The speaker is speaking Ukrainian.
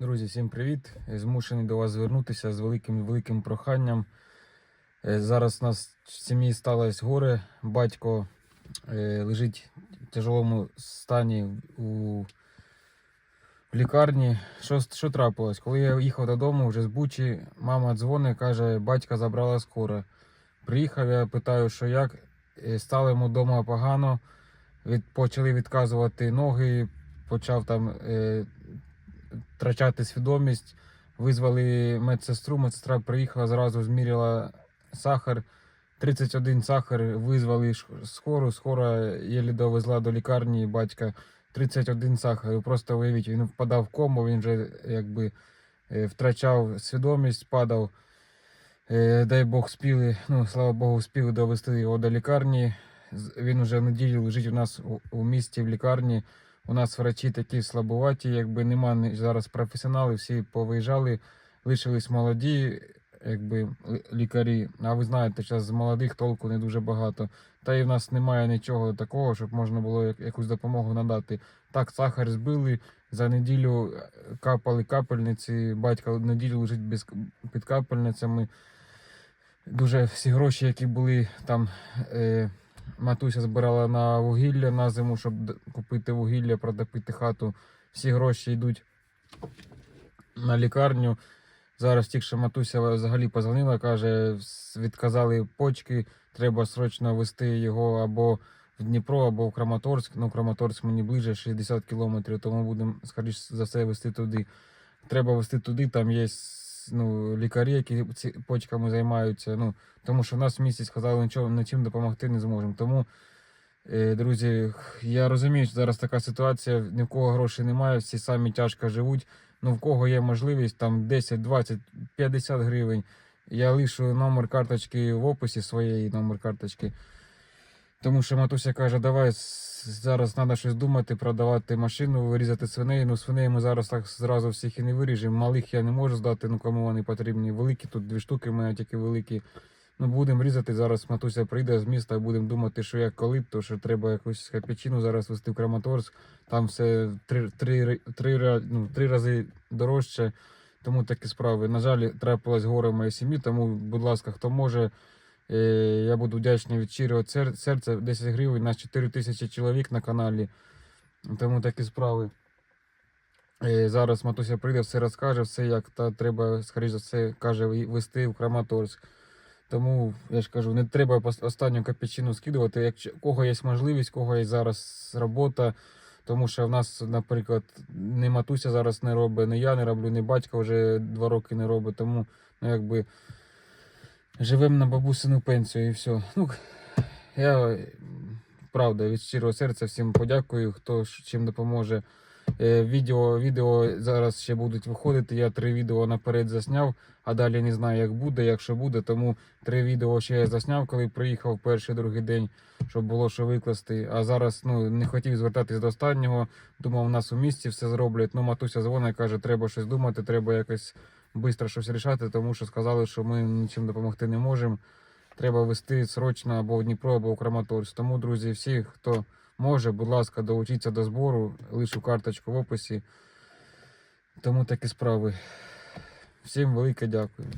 Друзі, всім привіт! Змушений до вас звернутися з великим великим проханням. Е, Зараз у нас в сім'ї сталося горе. Батько е, лежить в тяжелому стані у лікарні. Що, що трапилось? Коли я їхав додому вже з Бучі, мама дзвонить, каже, батька забрала скоро. Приїхав, я питаю, що як. Е, Стало йому вдома погано. Від, почали відказувати ноги, почав там. Е, втрачати свідомість. Визвали медсестру, медсестра приїхала, зразу зміряла сахар. 31 сахар, визвали скору, скора єлі довезла до лікарні батька. 31 сахар. Ви просто уявіть, він впадав в кому, він вже якби е, втрачав свідомість, падав. Е, Дай Бог спіли, ну слава Богу, спіли довести його до лікарні. Він вже неділю лежить у нас у місті в лікарні. У нас врачі такі слабуваті, якби нема зараз професіоналів, всі повиїжджали, лишились молоді, якби лікарі. А ви знаєте, зараз з молодих толку не дуже багато. Та й в нас немає нічого такого, щоб можна було якусь допомогу надати. Так, сахар збили, за неділю е, капали капельниці, батько неділю лежить без під капельницями. Дуже всі гроші, які були там. Е, Матуся збирала на вугілля на зиму, щоб купити вугілля, протопити хату. Всі гроші йдуть на лікарню. Зараз тільки Матуся взагалі позвонила, каже, відказали почки, треба срочно везти його або в Дніпро, або в Краматорськ. Ну, Краматорськ мені ближе 60 кілометрів, тому будемо, скоріш за все, везти туди. Треба везти туди, там є ну, лікарі, які ці почками займаються. Ну, тому що в нас в місті сказали, нічого нічим допомогти не зможемо. Тому, е, друзі, я розумію, що зараз така ситуація, ні в кого грошей немає, всі самі тяжко живуть. Ну, в кого є можливість там 10, 20, 50 гривень. Я лишу номер карточки в описі своєї номер карточки. Тому що матуся каже, давай зараз треба щось думати, продавати машину, вирізати свиней. Ну, свиней ми зараз так зразу всіх і не виріжемо. Малих я не можу здати, ну кому вони потрібні. Великі тут дві штуки, в мене тільки великі. Ну, будемо різати. Зараз матуся прийде з міста, будемо думати, що як коли, то що треба якусь капічину зараз везти в Краматорськ. Там все три, три, три, ну, три рази дорожче. Тому такі справи. На жаль, трапилось горе в моїй сім'ї, тому, будь ласка, хто може, я буду вдячний від щирого серця. 10 гривень на 4 тисячі чоловік на каналі. Тому такі справи. Е, Зараз Матуся прийде, все розкаже, все як та треба, скоріш за все, каже, вести в Краматорськ. Тому я ж кажу, не треба останню копійчину скидувати. Якщо кого є можливість, кого є зараз робота. Тому що в нас, наприклад, не матуся зараз не робить, не я не роблю, не батько вже два роки не робить. Тому ну, якби живемо на бабусину пенсію і все. Ну, я правда від щирого серця всім подякую, хто чим допоможе. Е, Відео, відео зараз ще будуть виходити. Я три відео наперед засняв, а далі не знаю, як буде, якщо буде. Тому три відео ще я засняв, коли приїхав перший другий день, щоб було що викласти. А зараз ну, не хотів звертатись до останнього. Думав, у нас у місті все зроблять. Ну, матуся дзвонить, каже, треба щось думати, треба якось швидко щось рішати, тому що сказали, що ми нічим допомогти не можемо. Треба вести срочно або в Дніпро, або в Краматорськ. Тому, друзі, всі, хто може, будь ласка, долучіться до збору, лишу карточку в описі. Тому такі справи. Всім велике дякую.